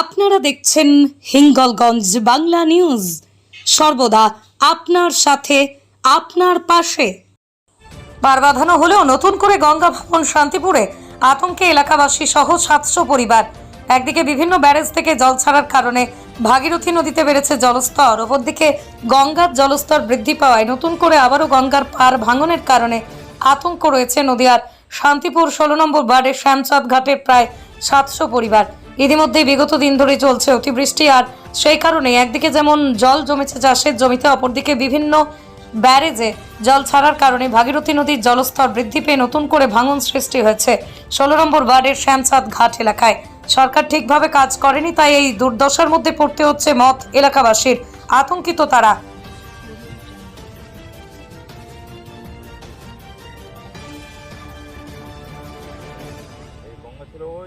আপনারা দেখছেন হিঙ্গলগঞ্জ বাংলা নিউজ। সর্বদা আপনার সাথে, আপনার পাশে। বার বাঁধানো হলেও নতুন করে গঙ্গা ভবন শান্তিপুরে, আতঙ্কে এলাকাবাসী সহ সাতশো পরিবার। একদিকে বিভিন্ন ব্যারেজ থেকে জল ছাড়ার কারণে ভাগীরথী নদীতে বেড়েছে জলস্তর। অপরদিকে গঙ্গার জলস্তর বৃদ্ধি পাওয়ায় নতুন করে আবারও গঙ্গার পার ভাঙনের কারণে আতঙ্ক রয়েছে নদীয়ার শান্তিপুর ষোলো নম্বর ওয়ার্ডের শ্যামচাঁদ ঘাটের প্রায় সাতশো পরিবার। ইতিমধ্যেই বিগত দিন ধরে চলছে অতিবৃষ্টি, আর সেই কারণে একদিকে যেমন জল জমেছে চাষের জমিতে, অপরদিকে বিভিন্ন ব্যারেজে জল ছাড়ার কারণে ভাগীরথী নদীর জলস্তর বৃদ্ধি পেয়ে নতুন করে ভাঙন সৃষ্টি হয়েছে। ষোলো নম্বর ওয়ার্ডের শ্যামচাঁদ ঘাট এলাকায়। সরকার ঠিকভাবে কাজ করেনি, তাই এই দুর্দশার মধ্যে পড়তে হচ্ছে মত এলাকাবাসীর। আতঙ্কিত তারা।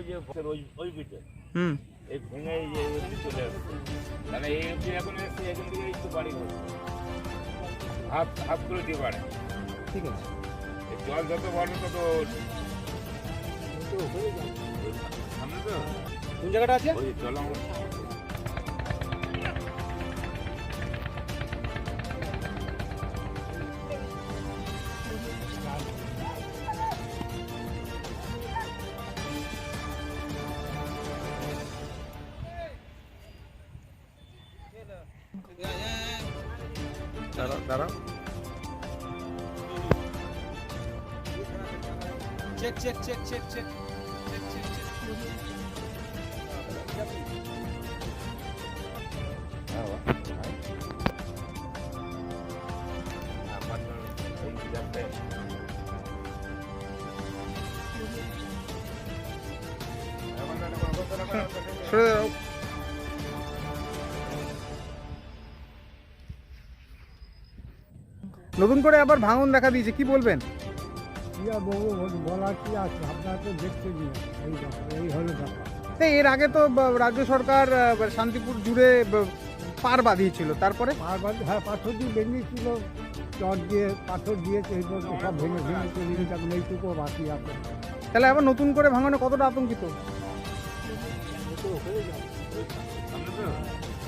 যে ওই ওই পিঠে হুম। এই ভেঙে যে চলে আসছে। মানে এই অবধি এখন এসছে এখান থেকে একটু বাড়ি হাফ হাত করে দিয়ে বাড়ে। ঠিক আছে। জল যত বাড়বে তত সামনে তো। কোন জায়গাটা আছে? ওই জল আমার 나랑? 잭잭잭잭잭 Fredero নতুন করে আবার ভাঙন দেখা দিয়েছে কি বলবেন? কি আর বলব বল- বলার কি আছে? আপনারা তো দেখতে দিন এই ব্যাপার, এই হলো ব্যাপার। তো এর আগে তো রাজ্য সরকার শান্তিপুর জুড়ে পার বাঁধিয়েছিল তারপরে? হ্যাঁ পাথর দিয়ে বেরিয়েছিল চট দিয়ে পাথর দিয়ে এইগুলো সব ভেঙে ভেঙে চলে গেছে এখন এইটুকু বাকি আছে। তাহলে আবার নতুন করে ভাঙনে কতটা আতঙ্কিত?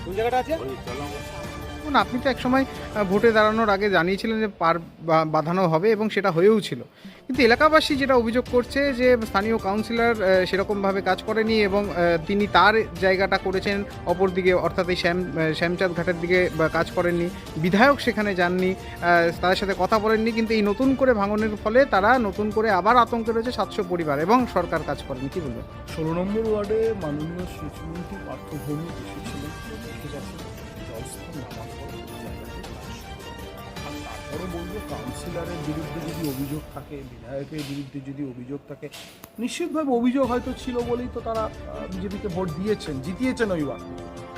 কোন জায়গাটা আছে? দেখুন, আপনি তো একসময় ভোটে দাঁড়ানোর আগে জানিয়েছিলেন যে পার বাঁধানো হবে এবং সেটা হয়েও ছিল। কিন্তু এলাকাবাসী যেটা অভিযোগ করছে যে স্থানীয় কাউন্সিলর সেরকমভাবে কাজ করেনি এবং তিনি তার জায়গাটা করেছেন অপরদিকে অর্থাৎ এই শ্যাম শ্যামচাঁদ ঘাটের দিকে কাজ করেননি। বিধায়ক সেখানে যাননি তাদের সাথে কথা বলেননি কিন্তু এই নতুন করে ভাঙনের ফলে তারা নতুন করে আবার আতঙ্কে রয়েছে সাতশো পরিবার এবং সরকার কাজ করেনি। কি বলবেন? ষোলো নম্বর ওয়ার্ডে মাননীয় সেচমন্ত্রী পার্থভৌমিক এসেছিলেন। দেখে গেছেন জলস্তর নামার পর ওই জায়গাতে কাজ শুরু হয়। আর তারপরও বলব কাউন্সিলরের বিরুদ্ধে যদি অভিযোগ থাকে বিধায়কের বিরুদ্ধে যদি অভিযোগ থাকে নিশ্চিতভাবে অভিযোগ হয়তো ছিল বলেই তো তারা বিজেপিকে ভোট দিয়েছেন জিতিয়েছেন ওই ওয়ার্ড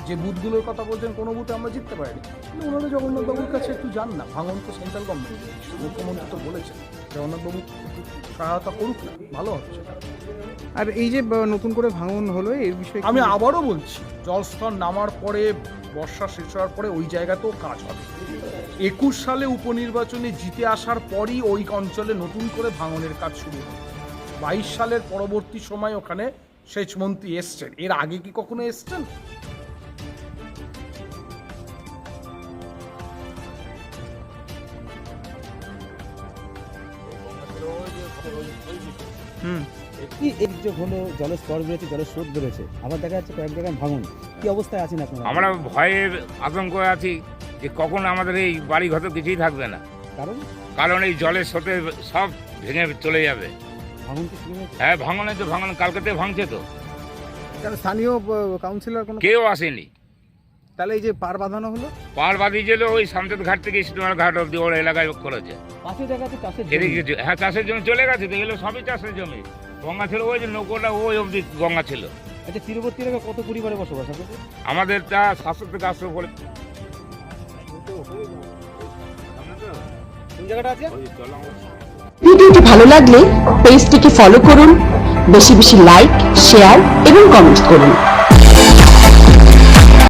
যে বুথগুলোর কথা বলছেন কোনো বুথে আমরা জিততে পারিনি কিন্তু ওনারা জগন্নাথবাবুর কাছে একটু যান না ভাঙন তো সেন্ট্রাল গভর্নমেন্ট মুখ্যমন্ত্রী তো বলেছেন জগন্নাথবাবু সহায়তা করুক না ভালো হচ্ছে আর এই যে নতুন করে ভাঙন হলো এর বিষয়ে আমি আবারও বলছি জলস্তর নামার পরে বর্ষা শেষ হওয়ার পরে ওই জায়গাতেও কাজ হবে। একুশ সালে উপনির্বাচনে জিতে আসার পরই ওই অঞ্চলে নতুন করে ভাঙনের কাজ শুরু হবে। বাইশ সালের পরবর্তী সময় ওখানে সেচমন্ত্রী এসছেন। এর আগে কি কখনো এসছেন? এই গঙ্গা কি এই যে হলো জলের স্তর বেড়েছে জলের স্রোত বেড়েছে আবার দেখা যাচ্ছে কয়েক জায়গায় ভাঙন। কি অবস্থায় আছেন আপনারা? আমরা ভয়ের আতঙ্ক আছি যে কখন আমাদের এই বাড়ি ঘর কিছুই থাকবে না। কারণ? কারণ এই জলের সাথে সব ভেঙে চলে যাবে। ভাঙন কি শুরু হয়েছে? হ্যাঁ ভাঙনে তো ভাঙন কালকেতে ভাঙছে তো। তাহলে স্থানীয় কাউন্সিলর কোনো কেউ আসেনি। তাহলে এই যে পার বাঁধানো হলো? পার বাঁধিয়েছিল ওই সামতেদ ঘাট থেকে স্টিমার ঘাট অব্দি ওর এলাকায় করেছে। পাশের জায়গাতে চাষের জমি। এদিকে হ্যাঁ চাষের জমি চলে গেছে তো এগুলো সবই চাষের জমি। গঙ্গা ছিল ওই যে নৌকোটা ওই অব্দি গঙ্গা ছিল। আচ্ছা তীরবর্তী এলাকায় কত পরিবারে বসবাস আছে? আমাদের তা সাতশো থেকে আটশো করে কোন জায়গাটা আছে? ভিডিওটি ভালো লাগলে পেজটিকে ফলো করুন বেশি বেশি লাইক শেয়ার এবং কমেন্ট করুন।